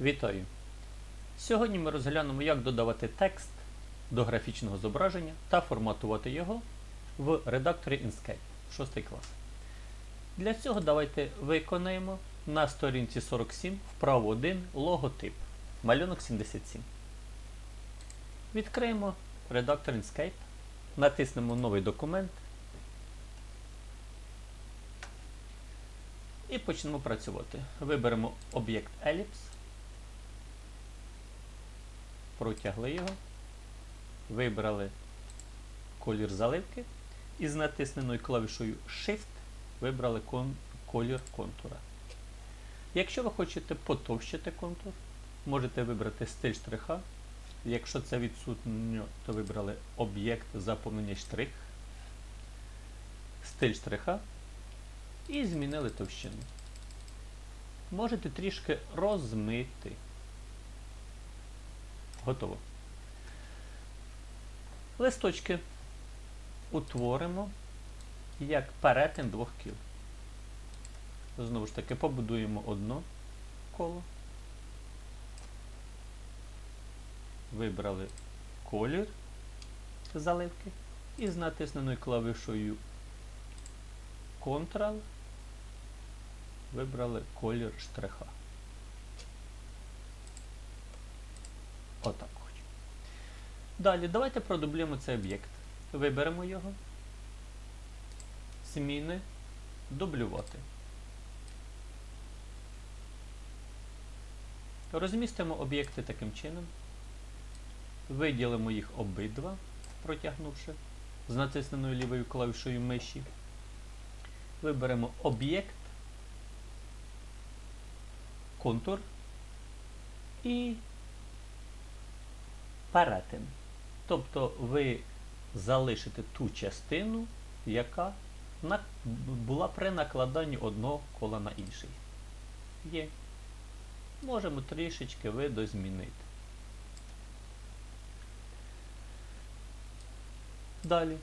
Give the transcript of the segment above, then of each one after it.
Вітаю! Сьогодні ми розглянемо, як додавати текст до графічного зображення та форматувати його в редакторі Inkscape 6 клас. Для цього давайте виконаємо на сторінці 47 вправо 1 логотип малюнок 77. Відкриємо редактор Inkscape, натиснемо новий документ і почнемо працювати. Виберемо об'єкт Ellipse, протягли його, вибрали колір заливки і з натисненою клавішою Shift вибрали кон колір контура. Якщо ви хочете потовщити контур, можете вибрати стиль штриха. Якщо це відсутньо, то вибрали об'єкт заповнення штрих, стиль штриха і змінили товщину. Можете трішки розмити. Готово. Листочки утворимо як перетин двох кіл. Знову ж таки, побудуємо одно коло. Вибрали колір заливки і з натисненою клавішою Ctrl вибрали колір штриха. Отак хочу. Далі давайте продублюємо цей об'єкт. Виберемо його. Зміни. Дублювати. Розмістимо об'єкти таким чином. Виділимо їх обидва, протягнувши з натисненою лівою клавішою миші. Виберемо об'єкт, контур і перетин. Тобто ви залишите ту частину, яка була при накладанні одного кола на інший. Є. Можемо трішечки видозмінити. Далі.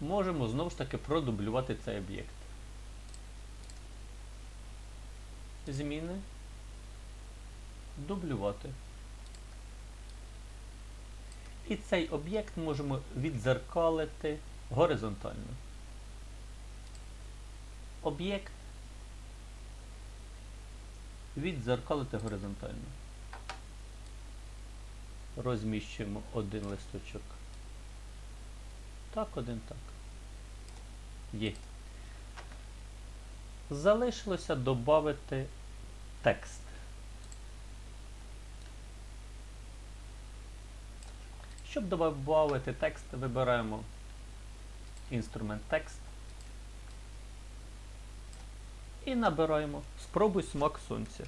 Можемо знову ж таки продублювати цей об'єкт. Зміни. Дублювати. І цей об'єкт можемо відзеркалити горизонтально. Об'єкт відзеркалити горизонтально. Розміщуємо один листочок. Так, один так. Є. Залишилося додати текст. Щоб додати текст, вибираємо інструмент текст і набираємо Спробуй смак сонця.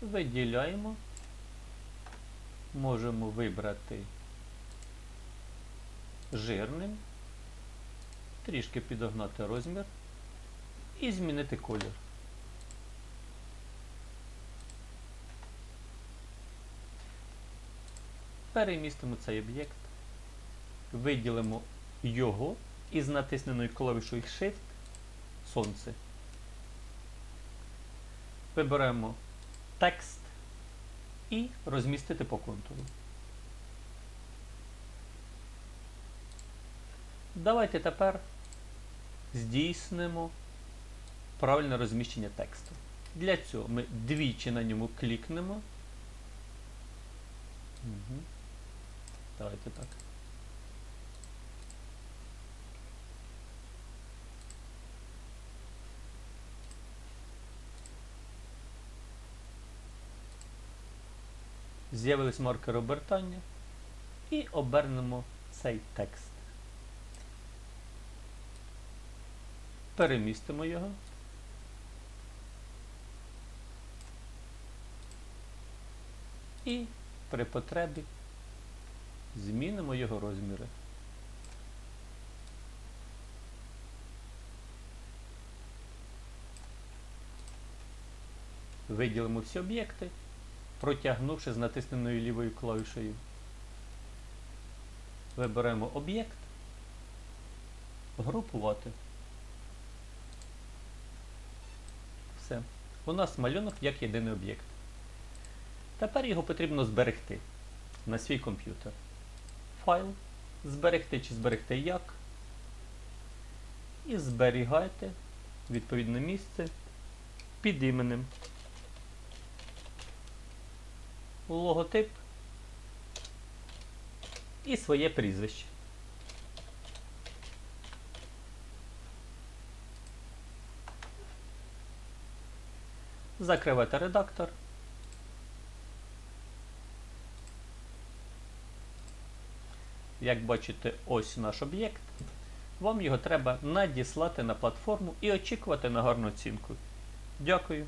Виділяємо. Можемо вибрати жирним, трішки підогнати розмір і змінити колір. Перемістимо цей об'єкт, виділимо його і з натисненою клавішою Shift Сонце. Виберемо текст і розмістити по контуру. Давайте тепер здійснимо правильне розміщення тексту. Для цього ми двічі на ньому клікнемо. Угу. Давайте так. З'явились маркери обертання і обернемо цей текст. Перемістимо його. І при потребі змінимо його розміри. Виділимо всі об'єкти протягнувши з натисненою лівою клавішею. Виберемо об'єкт, групувати. Все. У нас малюнок як єдиний об'єкт. Тепер його потрібно зберегти на свій комп'ютер. Файл, зберегти чи зберегти як. І зберігайте відповідне місце під іменем. Логотип і своє прізвище. Закривайте редактор. Як бачите, ось наш об'єкт. Вам його треба надіслати на платформу і очікувати на гарну оцінку. Дякую.